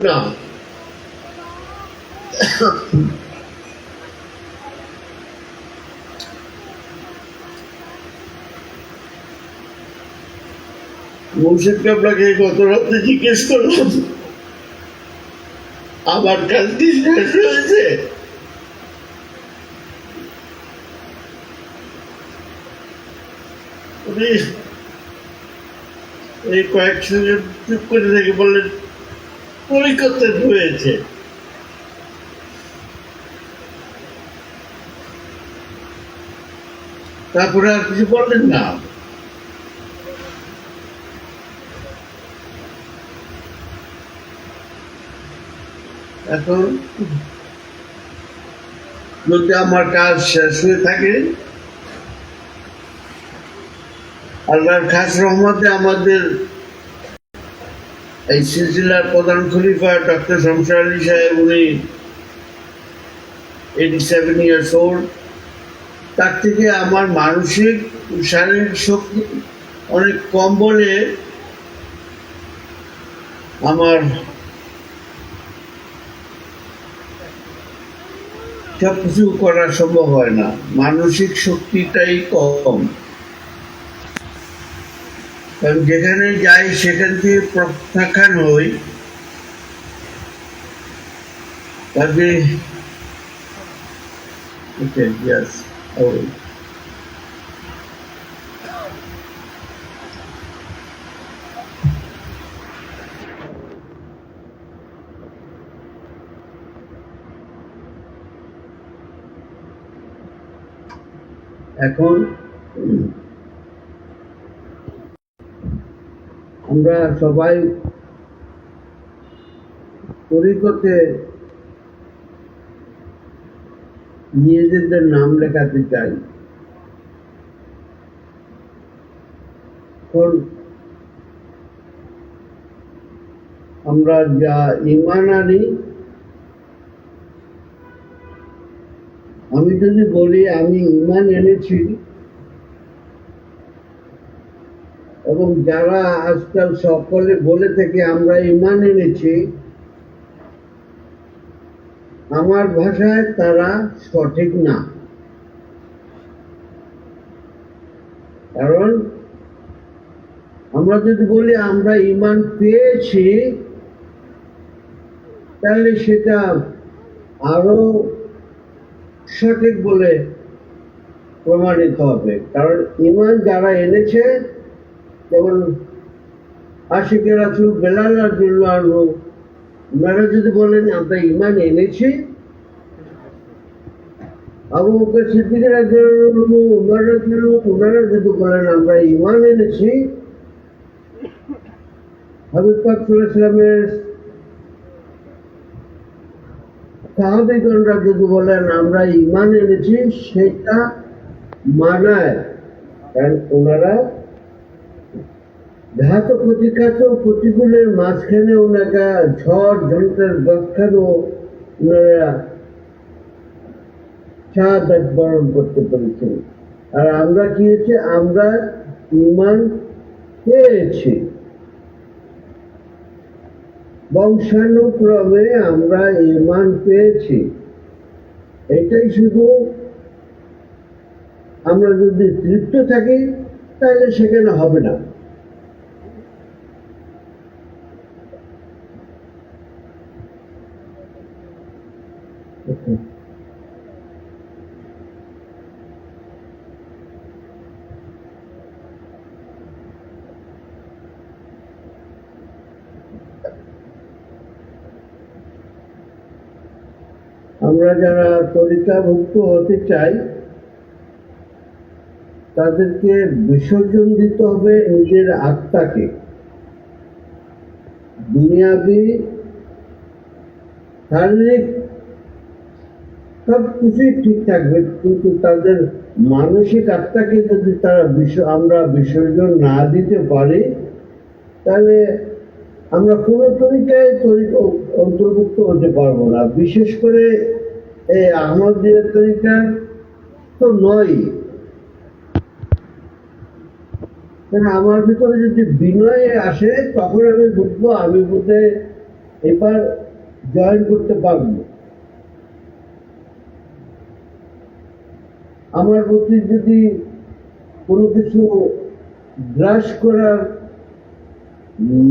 না মুর্শিদকে আপনাকে গত রাত্রে জিজ্ঞেস করলাম, আমার কাজ কি শেষ হয়েছে? এই কয়েক সেকেন্ড চুপ করে থেকে বললেন কলিকাতায় হয়েছে তারপরে আর কিছু বললেন না। এখন যদি আমার কাজ শেষ হয়ে থাকে, আল্লাহর খাস রহমতে আমাদের এই সিলসিলার প্রধান খলিফা ডক্টর শমশার আলী সাহেব, উনি এইটি সেভেন ইয়ার্স ওল্ড তার থেকে আমার মানসিক শারীরিক শক্তি অনেক কম বলে আমার সব কিছু করা সম্ভব হয় না। মানসিক শক্তিটাই কম। যেখানে যাই সেখান থেকে প্রত্যাখ্যান হই. এখন আমরা সবাই তরিকতে নিজেদের নাম লেখাতে চাই। আমরা যা ইমান আনি, আমি যদি বলি আমি ইমান এনেছি এবং যারা আজকাল সকলে বলে থেকে, আমরা ইমান এনেছি, আমার ভাষায় তারা সঠিক না। কারণ আমরা যদি বলি, আমরা ইমান পেয়েছি, তাহলে সেটা আরও সঠিক বলে প্রমাণিত হবে। কারণ ইমান যারা এনেছে যেমন আশিকের রাসুল বেলাল ওনারা যদি বলেন, আমরা ইমান এনেছি। আবু বকর ওনারা যদি বলেন, আমরা ইমান এনেছি, হাবিব পাক সাল্লাল্লাহু ইসলামের সাহাবিগণরা যদি বলেন, আমরা ইমান এনেছি, সেটা মানায়। কারণ ওনারা ধাত প্রতিঘাত প্রতিকূলের মাঝখানে ওনাকে ঝড় ঝন্টার দক্ষানো ওনারা শাহাদাত বরণ করতে পেরেছেন। আর আমরা কি হয়েছে? আমরা ইমান পেয়েছি। বংশানুক্রমে আমরা ইমান পেয়েছি। এটাই শুধু আমরা যদি তৃপ্ত থাকি, তাহলে সেখানে হবে না। আমরা যারা তরিকাভুক্ত হতে চাই, তাদেরকে বিসর্জন দিতে হবে নিজের আত্মাকে। দুনিয়াবি, শারীরিক সব কিছুই ঠিক থাকবে, কিন্তু তাদের মানসিক আত্মাকে যদি তারা আমরা বিসর্জন না দিতে পারি, তাহলে আমরা কোনো তরিকায় তরিকা অন্তর্ভুক্ত হতে পারব না। বিশেষ করে এই আহমদিয়া তরিকা তো নয়। কারণ আমার ভিতরে যদি বিনয় আসে, তখন আমি বুঝব, আমি বোধহয় এবার জয়েন করতে পারব। আমার প্রতি যদি কোনো কিছু গ্রাস করার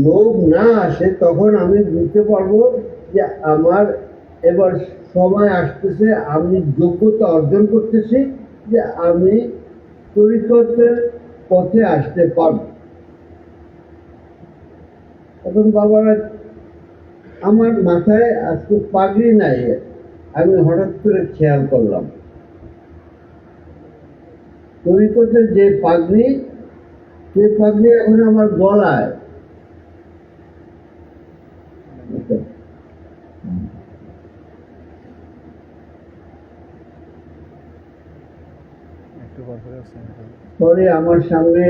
লোভ না আসে, তখন আমি বুঝতে পারব যে আমার এবার সময় আসতেছে, আমি যোগ্যতা অর্জন করতেছি যে আমি তরিকতের পথে আসতে পারব। এখন বাবারা, আমার মাথায় আজকে পাগড়ি নাই, আমি হঠাৎ করে খেয়াল করলাম। তরিকতের যে পাগড়ি সে পাগড়ি এখন আমার গলায় একটু পর পরে আসছেন পরে আমার সামনে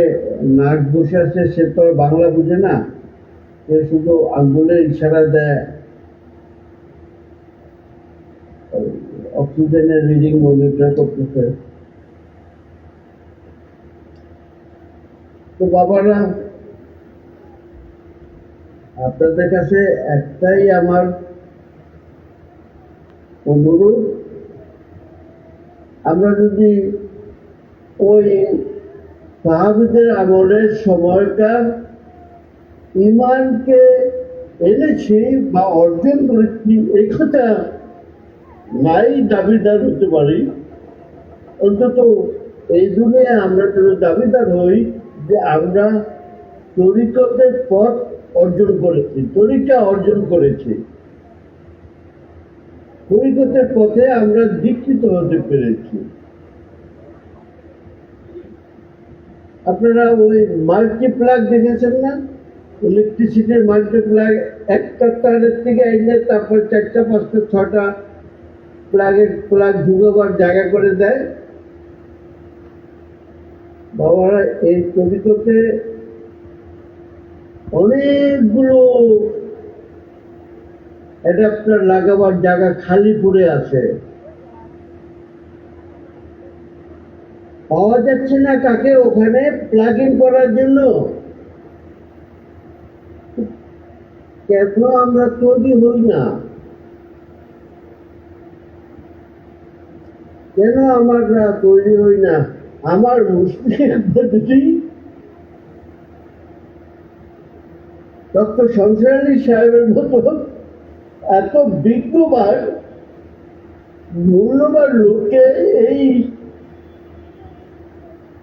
নার্স বসে আছে, সে তো বাংলা বুঝে না। সে শুধু আঙ্গুলের ইশারা দেয়। অক্সিজেনের রিডিং মনিটর করতেছে। তো বাবারা, আপনাদের কাছে একটাই আমার অনুরোধ। আমরা যদি ওই সাহাবিদের আমলের সময়কার ইমানকে এনেছি বা অর্জন করেছি, এই কথা নাই দাবিদার হতে পারি। অন্তত এই দুনিয়ায় আমরা যেন দাবিদার হই যে আমরা তরিকতের পথ অর্জন করেছি, তরিকা অর্জন করেছি। তরিকতের পথে আমরা দীক্ষিত হতে পেরেছি। আপনারা ওই মাল্টিপ্লাগ দেখেছেন না? ইলেকট্রিসিটির মাল্টিপ্লাগ একটা তারের থেকে আইলে তারপর চারটা, পাঁচটা, ছটা প্লাগের প্লাগ ঢুকাবার জায়গা করে দেয়। বাবারা, এই তরিকতে অনেকগুলো অ্যাডাপ্টার লাগাবার জায়গা খালি পড়ে আছে। পাওয়া যাচ্ছে না কাকে ওখানে প্লাগ ইন করার জন্য। কেন আমরা তৈরি হই না? কেন আমরা তৈরি হই না? আমার মুসলিম ডক্টর আলী সাহেবের মতো এত বিজ্ঞবার মূল্যবান লোককে এই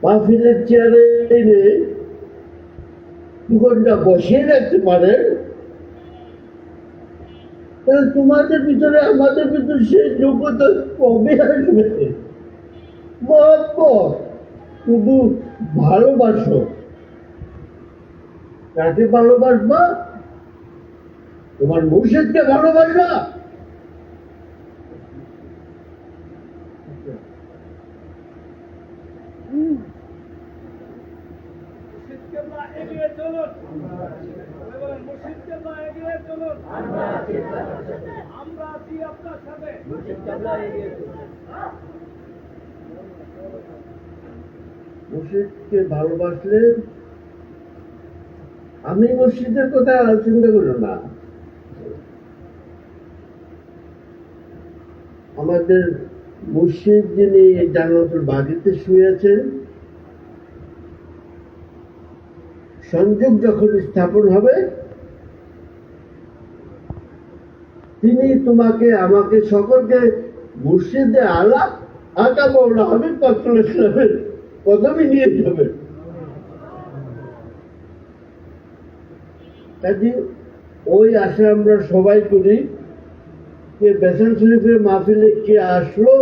মাহফিলের চেয়ারে এনে দু ঘণ্টা বসিয়ে রাখতে তাহলে তোমাদের ভিতরে, আমাদের ভিতরে সে যোগ্যতা কবে আসবে? মহব্বত শুধু ভালোবাসো। কাকে ভালোবাসবা? তোমার মুর্শিদকে ভালোবাসবা মুর্শিদ কেবলা এগিয়ে চলুন সবাই বলেন, মুর্শিদ কেবলা এগিয়ে চলুন আমরা আছি আপনার সাথে মুর্শিদকে ভালোবাসলে আমি মসজিদের কথা চিন্তা করো না। আমাদের মুর্শিদ যিনি জান্নাতুল বাড়িতে শুয়েছেন, সংযোগ যখন স্থাপন হবে, তিনি তোমাকে, আমাকে সকলকে মুর্শিদে আলাপ আটা বড় আমি পত্র ইসলামের কদমে নিয়ে যাবেন কাজে ওই আশা আমরা সবাই করি যে বেসন শরীফের মাহফিলে কে আসলো,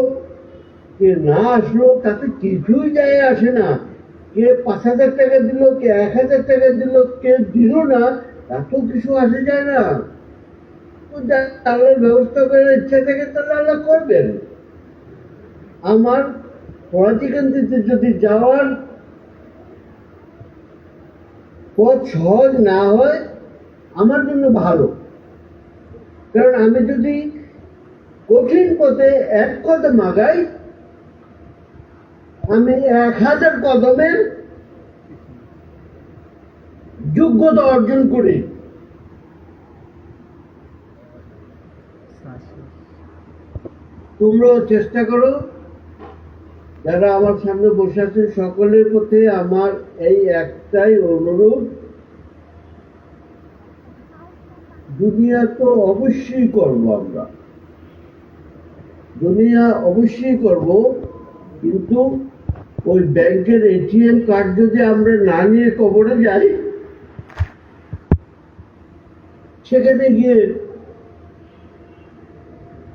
কে না আসলো, তাতে কিছুই যায় আসে না। কে পাঁচ হাজার টাকা দিল, কে এক হাজার টাকা দিল, কে দিল না এত কিছু আসে যায় না। থেকে আল্লাহ করবেন। আমার যদি যাওয়ার পথ সহজ না হয়, আমার জন্য ভালো। কারণ আমি যদি কঠিন পথে এক কদম আগাই, আমি এক হাজার কদমের যোগ্যতা অর্জন করি। তোমরাও চেষ্টা করো। যারা আমার সামনে বসে আছে, সকলের প্রতি আমার এই একটাই অনুরোধ। দুনিয়া তো অবশ্যই করব আমরা। দুনিয়া অবশ্যই করব, কিন্তু ওই ব্যাংকের এটিএম কার্ড যদি আমরা না নিয়ে কবরে যাই, সেখানে গিয়ে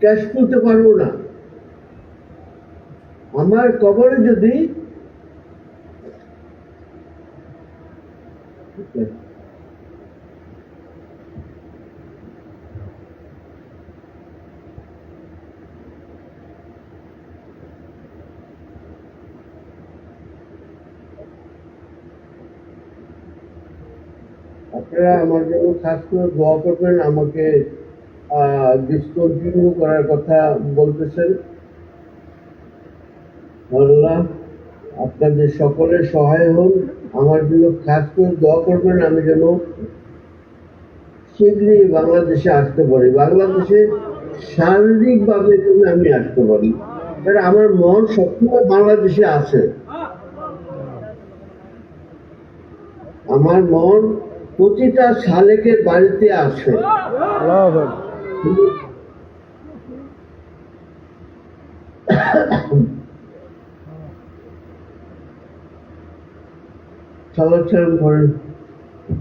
ক্যাশ তুলতে পারব না। আমার কবরে যদি আপনারা আমার জন্য খাস করে দোয়া করবেন, আমাকে ডিসকন্টিনিউ করার কথা বলতেছেন। আল্লাহ, আপনাদের সকলের সহায় হন। আমার জন্য খাস করে দোয়া করবেন, আমি যেন শীঘ্রই বাংলাদেশে আসতে পারি। বাংলাদেশে শারীরিকভাবে যেন আমি আসতে পারি কারণ আমার মন সবসময় বাংলাদেশে আছে। আমার মন প্রতিটা শালেকের বাড়িতে আছে। সালাম করেন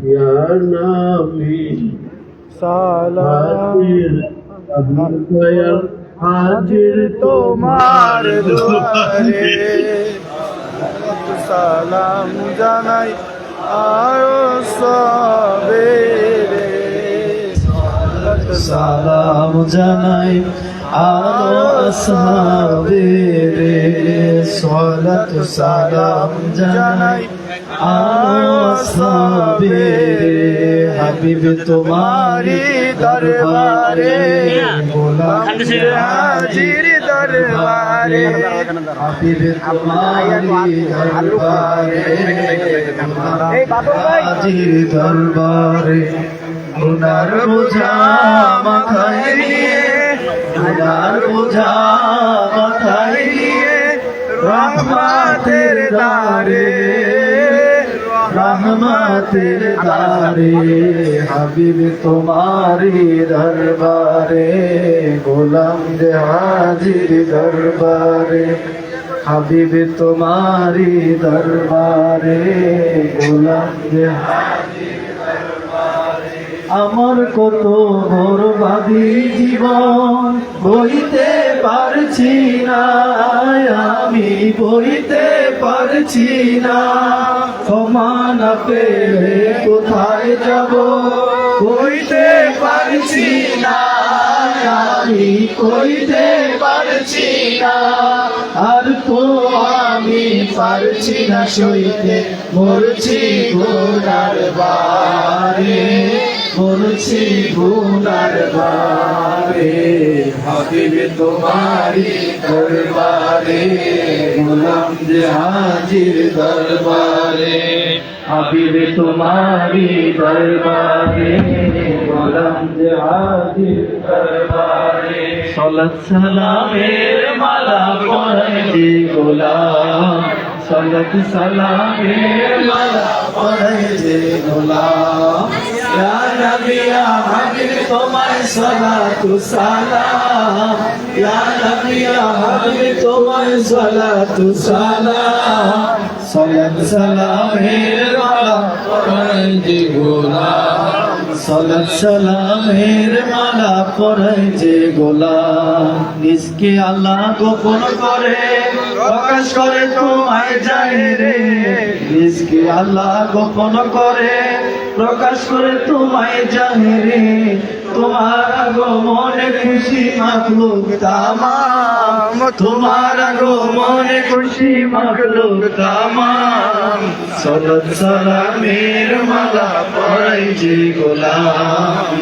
ইয়া নাবি হাজির তোমার সালাম জানাই আরও সবেরে সালাম জানাই আরও সাবেরে সলাত সালাম জানাই সাবেরে হাবিব তোমারি দরবারে, গোলাম হাজির দরবারে, হাবিব তোমারি দরবারে হাজির দরবারে। গুনার বোঝা মাথায় নিয়ে গুনার বোঝা মাথায় নিয়ে রহমাতের দারে রহমাতের দারে হাবিব তোমারি দরবারে, গোলাম যে হাজির দরবারে, হাবিব তোমারি দরবারে, গোলাম যে হাজির আমার কত বরবাদী জীবন, বইতে পারছি না, আমি বইতে পারছি না। সমান পেলে কোথায় যাব? বইতে পারছি না, আমি কইতে পারছি না। আর তো আমি পারছি না সইতে, মরছি গোনার বারে, মরছি গোনার বারে। হাবিবে তোমারি দরবারে, গোলাম যে হাজির দরবারে। হাবিবে তোমারি দরবারে, গোলাম যে হাজির দরবারে। সলাত সালামের মালা পড়ে যে গোলাম সলাত সালামের মালা পড়ে যে গোলাম। ইয়া নবী হাবিব, তোমায় সালাতু সালাম। ইয়া নবী হাবিব, তোমায় সালাতু সালাম। সালাত সালামের মালা পড়ে যে মালা পরে যে গোলাম নিজকে আল্লাহ গোপন করে, প্রকাশ করে তোমায় যায় রে। নিজকে আল্লাহ গোপন করে প্রকাশ করে তোমায় জাহেরে তোমার আগমনে খুশি মাখলুক তামাম। তোমার আগমনে খুশি মাখলুক তামাম। সলাত সালামের মালা পড়াই যে গোলাম।